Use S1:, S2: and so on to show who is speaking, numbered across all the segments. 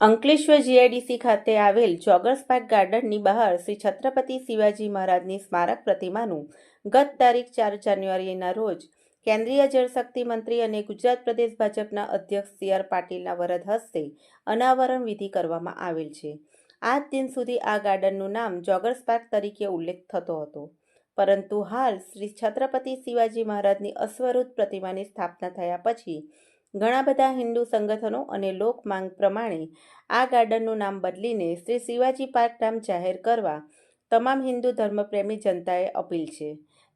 S1: Ankleshwar GIDC ખાતે આવેલ joggers park ગાર્ડનની બહાર શ્રી છત્રપતિ શિવાજી મહારાજની સ્મારક પ્રતિમાનું ગત તારીખ ચાર જાન્યુઆરીના રોજ કેન્દ્રીય જળશક્તિ મંત્રી અને ગુજરાત પ્રદેશ ભાજપના અધ્યક્ષ સી આર પાટીલના વરદ હસ્તે અનાવરણ વિધિ કરવામાં આવેલ છે. આજ દિન સુધી આ ગાર્ડનનું નામ જોગર્સ પાર્ક તરીકે ઉલ્લેખ થતો હતો. પરંતુ હાલ શ્રી છત્રપતિ શિવાજી મહારાજની અશ્વરૂત પ્રતિમાની સ્થાપના થયા પછી ઘણા બધા હિન્દુ સંગઠનો અને લોક માંગ પ્રમાણે આ ગાર્ડનનું નામ બદલીને શ્રી શિવાજી પાર્ક નામ જાહેર કરવા તમામ હિન્દુ ધર્મપ્રેમી જનતાએ અપીલ છે.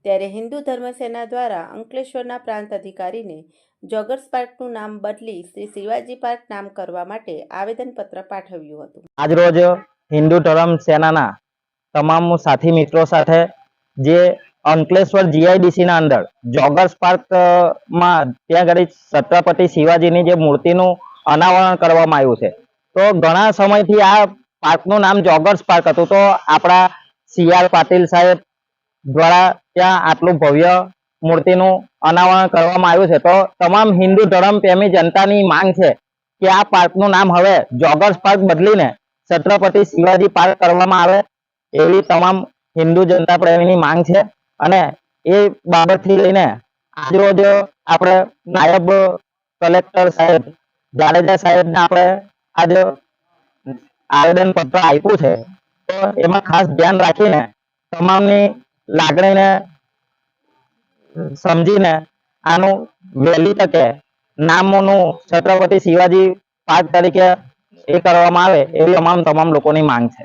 S1: ત્યારે હિન્દુ ધર્મસેના દ્વારા અંકલેશ્વરના પ્રાંત અધિકારીને જોગર્સ પાર્કનું નામ બદલી શ્રી શિવાજી પાર્ક નામ કરવા માટે આવેદનપત્ર પાઠવ્યું હતું.
S2: આજરોજ હિન્દુ ધર્મ સેનાના તમામ સાથી મિત્રો સાથે જે અંકલેશ્વર જીઆઈડીસી ના અંદર. જોગર્સ પાર્કમાં ત્યાં આગળ છત્રપતિ શિવાજીની જે મૂર્તિનું અનાવરણ કરવામાં આવ્યું છે. તો ઘણા સમયથી આ પાર્કનું નામ જોગર્સ પાર્ક હતું. તો આપણા સીઆર પાટીલ સાહેબ દ્વારા ત્યાં આટલું ભવ્ય મૂર્તિનું અનાવરણ કરવામાં આવ્યું છે. તો તમામ હિન્દુ ધર્મ પ્રેમી જનતાની માંગ છે કે આ પાર્કનું નામ હવે જોગર્સ પાર્ક બદલીને છત્રપતિ શિવાજી પાર્ક કરવામાં આવે એવી તમામ હિન્દુ જનતા પ્રેમીની માંગ છે. અને એ બાબતથી લઈને આજરોજ આપણે નાયબ કલેક્ટર સાહેબ, જાડેજા સાહેબને આપણે આજે આવેદન પત્ર આપ્યું છે. તો એમાં ખાસ ધ્યાન રાખીને તમામની લાગણીને સમજીને આનું વહેલી તકે નામોનું છત્રપતિ શિવાજી પાર્ક તરીકે એ કરવામાં આવે એવી અમામ તમામ લોકોની માંગ છે.